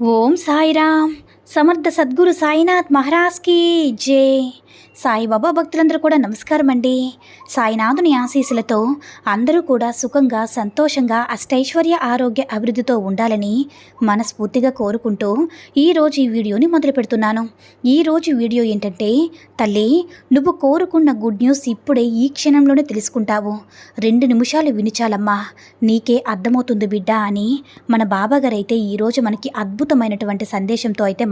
ఓం సాయిరామ్ సమర్థ సద్గురు సాయినాథ్ మహారాజ్కి జై. సాయిబాబా భక్తులందరూ కూడా నమస్కారం అండి సాయినాథుని ఆశీస్సులతో అందరూ కూడా సుఖంగా సంతోషంగా అష్టైశ్వర్య ఆరోగ్య అభివృద్ధితో ఉండాలని మనస్ఫూర్తిగా కోరుకుంటూ ఈరోజు ఈ వీడియోని మొదలు పెడుతున్నాను. ఈరోజు వీడియో ఏంటంటే తల్లి నువ్వు కోరుకున్న గుడ్ న్యూస్ ఇప్పుడే ఈ క్షణంలోనే తెలుసుకుంటావు. రెండు నిమిషాలు వినిచాలమ్మా. నీకే అర్థమవుతుంది బిడ్డ అని మన బాబాగారైతే ఈరోజు మనకి అద్భుతమైనటువంటి సందేశంతో అయితే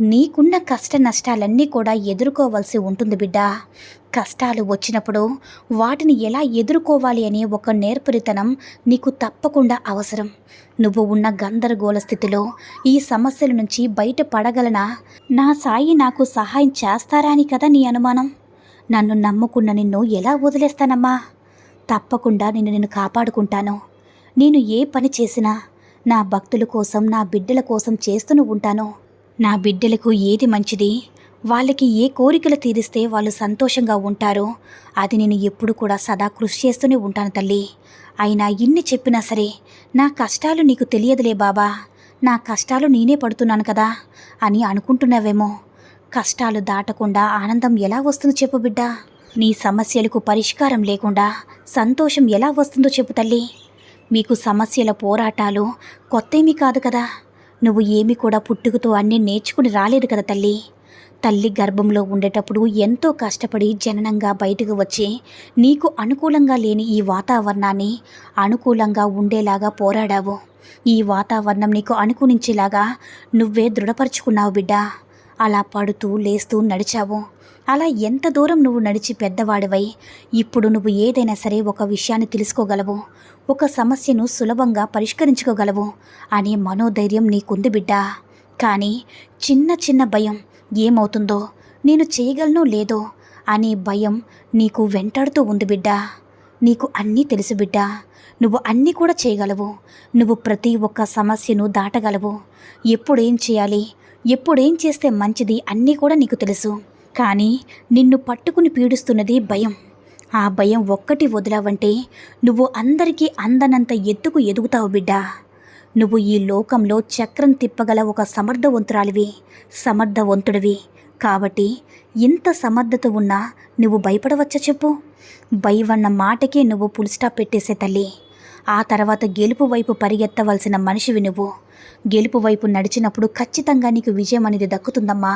నీకున్న కష్ట నష్టాలన్నీ కూడా ఎదుర్కోవాల్సి ఉంటుంది బిడ్డ. కష్టాలు వచ్చినప్పుడు వాటిని ఎలా ఎదుర్కోవాలి అనే ఒక నేర్పరితనం నీకు తప్పకుండా అవసరం. నువ్వు ఉన్న గందరగోళ స్థితిలో ఈ సమస్యల నుంచి బయటపడగలనా? నా సాయి నాకు సహాయం చేస్తారా అని కదా నీ అనుమానం? నన్ను నమ్ముకున్న నిన్ను ఎలా వదిలేస్తానమ్మా? తప్పకుండా నిన్ను నేను కాపాడుకుంటాను. నేను ఏ పని చేసినా నా భక్తుల కోసం నా బిడ్డల కోసం చేస్తూనే ఉంటాను. నా బిడ్డలకు ఏది మంచిది? వాళ్ళకి ఏ కోరికలు తీరిస్తే వాళ్ళు సంతోషంగా ఉంటారో అది నేను ఎప్పుడు కూడా సదా కృషి చేస్తూనే ఉంటాను తల్లి. అయినా ఇన్ని చెప్పినా సరే నా కష్టాలు నీకు తెలియదులే బాబా. నా కష్టాలు నేనే పడుతున్నాను కదా అని అనుకుంటున్నావేమో. కష్టాలు దాటకుండా ఆనందం ఎలా వస్తుందో చెప్పు బిడ్డ? నీ సమస్యలకు పరిష్కారం లేకుండా సంతోషం ఎలా వస్తుందో చెప్పు తల్లి. మీకు సమస్యల పోరాటాలు కొత్తేమీ కాదు కదా. నువ్వు ఏమి కూడా పుట్టుకతో అన్నీ నేర్చుకుని రాలేదు కదా తల్లి. తల్లి గర్భంలో ఉండేటప్పుడు ఎంతో కష్టపడి జననంగా బయటకు వచ్చి నీకు అనుకూలంగా లేని ఈ వాతావరణాన్ని అనుకూలంగా ఉండేలాగా పోరాడావు. ఈ వాతావరణం నీకు అనుకూలించేలాగా నువ్వే దృఢపరుచుకున్నావు బిడ్డ. అలా పడుతూ లేస్తూ నడిచావు. అలా ఎంత దూరం నువ్వు నడిచి పెద్దవాడివై ఇప్పుడు నువ్వు ఏదైనా సరే ఒక విషయాన్ని తెలుసుకోగలవు. ఒక సమస్యను సులభంగా పరిష్కరించుకోగలవు అనే మనోధైర్యం నీకుంది బిడ్డ. కానీ చిన్న చిన్న భయం ఏమవుతుందో నేను చేయగలను లేదో అనే భయం నీకు వెంటాడుతూ ఉంది బిడ్డ. నీకు అన్నీ తెలుసు బిడ్డ. నువ్వు అన్నీ కూడా చేయగలవు. నువ్వు ప్రతి ఒక్క సమస్యను దాటగలవు. ఎప్పుడేం చేయాలి? ఎప్పుడేం చేస్తే మంచిది అన్నీ కూడా నీకు తెలుసు. కానీ నిన్ను పట్టుకుని పీడిస్తున్నది భయం. ఆ భయం ఒక్కటి వదిలావంటే నువ్వు అందరికీ అందనంత ఎత్తుకు ఎదుగుతావు బిడ్డా. నువ్వు ఈ లోకంలో చక్రం తిప్పగల ఒక సమర్థవంతురాలివి సమర్థవంతుడివి. కాబట్టి ఇంత సమర్థత ఉన్నా నువ్వు భయపడవచ్చా చెప్పు? భయవన్న మాటకే నువ్వు పుల్ స్టాప్ పెట్టేసే తల్లి. ఆ తర్వాత గెలుపు వైపు పరిగెత్తవలసిన మనిషివి నువ్వు. గెలుపు వైపు నడిచినప్పుడు ఖచ్చితంగా నీకు విజయం అనేది దక్కుతుందమ్మా.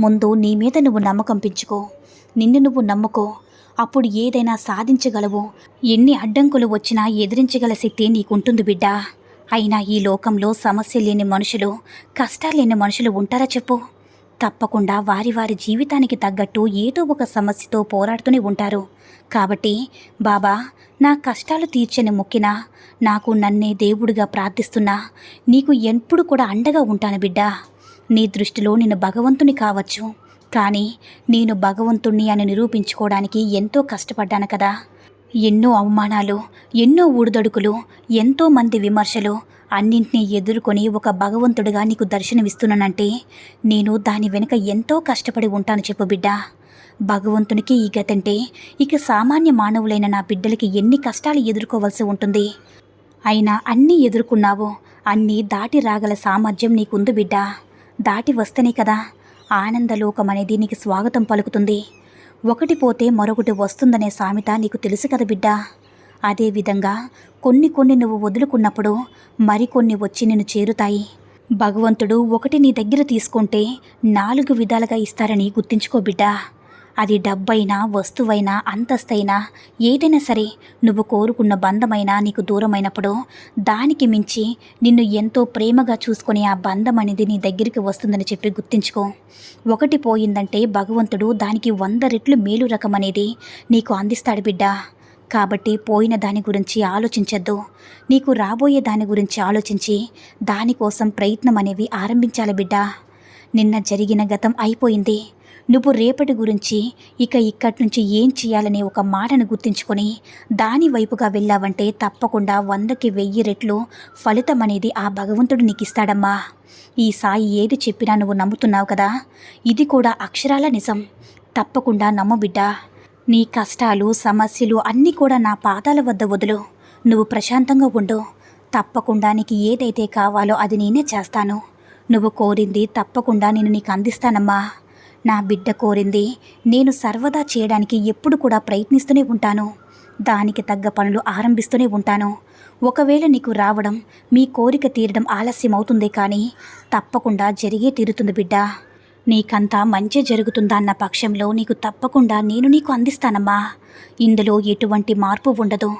ముందు నీ మీద నువ్వు నమ్మకం పెంచుకో. నిన్ను నువ్వు నమ్ముకో. అప్పుడు ఏదైనా సాధించగలవు? ఎన్ని అడ్డంకులు వచ్చినా ఎదిరించగల శక్తి నీకుంటుంది బిడ్డా. అయినా ఈ లోకంలో సమస్య లేని మనుషులు కష్టాలు లేని మనుషులు ఉంటారా చెప్పు? తప్పకుండా వారి వారి జీవితానికి తగ్గట్టు ఏదో ఒక సమస్యతో పోరాడుతూనే ఉంటారు. కాబట్టి బాబా నా కష్టాలు తీర్చని మొక్కినా నాకు నన్నే దేవుడిగా ప్రార్థిస్తున్నా నీకు ఎప్పుడు కూడా అండగా ఉంటాను బిడ్డా. నీ దృష్టిలో నేను భగవంతుని కావచ్చు. కానీ నేను భగవంతుణ్ణి అని నిరూపించుకోవడానికి ఎంతో కష్టపడ్డాను కదా. ఎన్నో అవమానాలు ఎన్నో ఊడుదడుకులు ఎంతోమంది విమర్శలు అన్నింటినీ ఎదుర్కొని ఒక భగవంతుడిగా నీకు దర్శనమిస్తున్నానంటే నేను దాని వెనుక ఎంతో కష్టపడి ఉంటాను చెప్పు బిడ్డ. భగవంతునికి ఈ గతంటే ఇక సామాన్య మానవులైన నా బిడ్డలకి ఎన్ని కష్టాలు ఎదుర్కోవలసి ఉంటుంది? అయినా అన్నీ ఎదుర్కొన్నావు అన్నీ దాటి రాగల సామర్థ్యం నీకుంది బిడ్డ. దాటి వస్తేనే కదా ఆనందలోకం అనేది నీకు స్వాగతం పలుకుతుంది. ఒకటి పోతే మరొకటి వస్తుందనే సామెత నీకు తెలుసు కదా బిడ్డా. అదేవిధంగా కొన్ని కొన్ని నువ్వు వదులుకున్నప్పుడు మరికొన్ని వచ్చి నిన్ను చేరుతాయి. భగవంతుడు ఒకటి నీ దగ్గర తీసుకుంటే నాలుగు విధాలుగా ఇస్తారని గుర్తుంచుకో బిడ్డా. అది డబ్బైనా వస్తువైనా అంతస్తైనా ఏదైనా సరే నువ్వు కోరుకున్న బంధమైనా నీకు దూరమైనప్పుడు దానికి మించి నిన్ను ఎంతో ప్రేమగా చూసుకుని ఆ బంధం అనేది నీ దగ్గరికి వస్తుందని చెప్పి గుర్తించుకో. ఒకటి పోయిందంటే భగవంతుడు దానికి వంద రెట్లు మేలు రకం అనేది నీకు అందిస్తాడు బిడ్డ. కాబట్టి పోయిన దాని గురించి ఆలోచించద్దు. నీకు రాబోయే దాని గురించి ఆలోచించి దానికోసం ప్రయత్నం అనేవి ఆరంభించాలి బిడ్డ. నిన్న జరిగిన గతం అయిపోయింది. నువ్వు రేపటి గురించి ఇక ఇక్కడి నుంచి ఏం చేయాలనే ఒక మాటను గుర్తించుకొని దాని వైపుగా వెళ్ళావంటే తప్పకుండా వందకి వెయ్యి రెట్లు ఫలితం అనేది ఆ భగవంతుడు నీకు ఇస్తాడమ్మా ఈ సాయి ఏది చెప్పినా నువ్వు నమ్ముతున్నావు కదా? ఇది కూడా అక్షరాల నిజం. తప్పకుండా నమ్ము బిడ్డ. నీ కష్టాలు సమస్యలు అన్నీ కూడా నా పాదాల వద్ద వదులు. నువ్వు ప్రశాంతంగా ఉండు. తప్పకుండా నీకు ఏదైతే కావాలో అది నేనే చేస్తాను. నువ్వు కోరింది తప్పకుండా నేను నీకు అందిస్తానమ్మా. నా బిడ్డ కోరింది. నేను సర్వదా చేయడానికి ఎప్పుడు కూడా ప్రయత్నిస్తూనే ఉంటాను. దానికి తగ్గ పనులు ఆరంభిస్తూనే ఉంటాను. ఒకవేళ నీకు రావడం మీ కోరిక తీరడం ఆలస్యం అవుతుంది కానీ తప్పకుండా జరిగే తీరుతుంది బిడ్డ. నీకంతా మంచి జరుగుతుందా అన్న పక్షంలో నీకు తప్పకుండా నేను నీకు అందిస్తానమ్మా. ఇందులో ఎటువంటి మార్పు ఉండదు.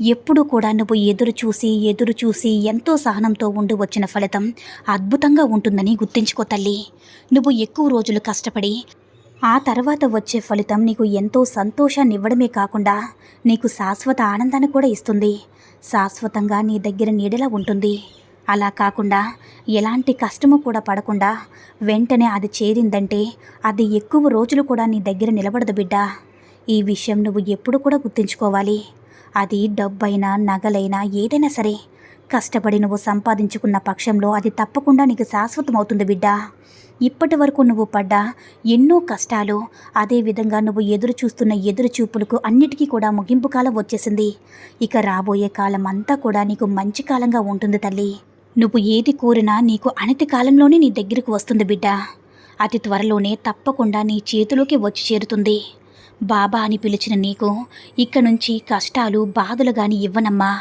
ఎప్పుడు కూడా నువ్వు ఎదురు చూసి ఎదురు చూసి ఎంతో సహనంతో ఉండి వచ్చిన ఫలితం అద్భుతంగా ఉంటుందని గుర్తించుకో తల్లి. నువ్వు ఎక్కువ రోజులు కష్టపడి ఆ తర్వాత వచ్చే ఫలితం నీకు ఎంతో సంతోషాన్ని ఇవ్వడమే కాకుండా నీకు శాశ్వత ఆనందాన్ని కూడా ఇస్తుంది. శాశ్వతంగా నీ దగ్గర నీడలా ఉంటుంది. అలా కాకుండా ఎలాంటి కష్టము కూడా పడకుండా వెంటనే అది చేరిందంటే అది ఎక్కువ రోజులు కూడా నీ దగ్గర నిలబడదు బిడ్డ. ఈ విషయం నువ్వు ఎప్పుడు కూడా గుర్తుంచుకోవాలి. అది డబ్బైనా నగలైనా ఏదైనా సరే. కష్టపడి నువ్వు సంపాదించుకున్న పక్షంలో అది తప్పకుండా నీకు శాశ్వతమవుతుంది బిడ్డ. ఇప్పటి వరకు నువ్వు పడ్డ ఎన్నో కష్టాలు అదేవిధంగా నువ్వు ఎదురు చూస్తున్న ఎదురు చూపులకు అన్నిటికీ కూడా ముగింపు కాలం వచ్చేసింది. ఇక రాబోయే కాలం అంతా కూడా నీకు మంచి కాలంగా ఉంటుంది తల్లి. నువ్వు ఏది కోరినా నీకు అనతి కాలంలోనే నీ దగ్గరకు వస్తుంది బిడ్డ. అతి త్వరలోనే తప్పకుండా నీ చేతిలోకి వచ్చి చేరుతుంది. బాబా అని పిలిచిన నీకు ఇక నుంచి కష్టాలు బాధలు గాని ఇవ్వనమ్మా.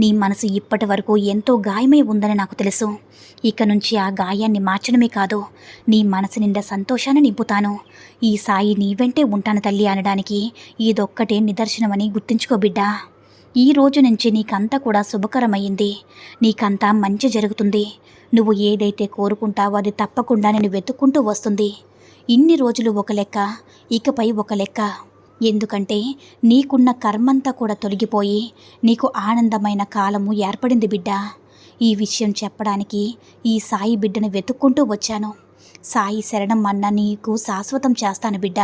నీ మనసు ఇప్పటి వరకు ఎంతో గాయమై ఉందని నాకు తెలుసు. ఇక నుంచి ఆ గాయాన్ని మార్చడమే కాదు నీ మనసు నిండా సంతోషాన్ని నింపుతాను. ఈ సాయి నీ వెంటే ఉంటాను తల్లి అనడానికి ఇదొక్కటే నిదర్శనమని గుర్తుంచుకో బిడ్డా. ఈ రోజు నుంచి నీకంతా కూడా శుభకరమైంది నీకంతా మంచి జరుగుతుంది. నువ్వు ఏదైతే కోరుకుంటావో అది తప్పకుండా నేను వెతుక్కుంటూ వస్తుంది. ఇన్ని రోజులు ఒక లెక్క ఇకపై ఒక లెక్క. ఎందుకంటే నీకున్న కర్మంతా కూడా తొలగిపోయి నీకు ఆనందమైన కాలము ఏర్పడింది బిడ్డ. ఈ విషయం చెప్పడానికి ఈ సాయి బిడ్డను వెతుక్కుంటూ వచ్చాను. సాయి శరణం అన్న నీకు శాశ్వతం చేస్తాను బిడ్డ.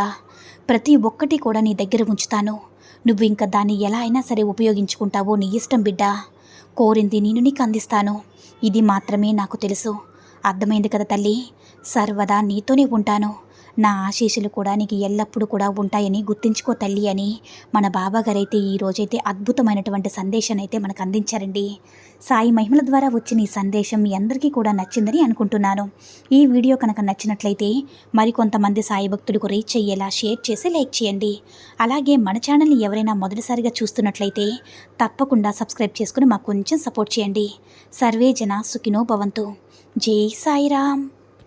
ప్రతి ఒక్కటి కూడా నీ దగ్గర ఉంచుతాను. నువ్వు ఇంకా దాన్ని ఎలా అయినా సరే ఉపయోగించుకుంటావో నీ ఇష్టం బిడ్డ. కోరింది నేను నీకు అందిస్తాను. ఇది మాత్రమే నాకు తెలుసు. అర్థమైంది కదా తల్లి? సర్వదా నీతోనే ఉంటాను. నా ఆశీస్సులు కూడా నీకు ఎల్లప్పుడూ కూడా ఉంటాయని గుర్తించుకో తల్లి అని మన బాబాగారైతే ఈ రోజైతే అద్భుతమైనటువంటి సందేశాన్ని అయితే మనకు అందించారండి. సాయి మహిమల ద్వారా వచ్చిన ఈ సందేశం మీ అందరికీ కూడా నచ్చిందని అనుకుంటున్నాను. ఈ వీడియో కనుక నచ్చినట్లయితే మరికొంతమంది సాయి భక్తులకు రీచ్ అయ్యేలా షేర్ చేసి లైక్ చేయండి. అలాగే మన ఛానల్ని ఎవరైనా మొదటిసారిగా చూస్తున్నట్లయితే తప్పకుండా సబ్స్క్రైబ్ చేసుకుని మాకు కొంచెం సపోర్ట్ చేయండి. సర్వే జన సుఖినో భవంతు. జై సాయిరామ్.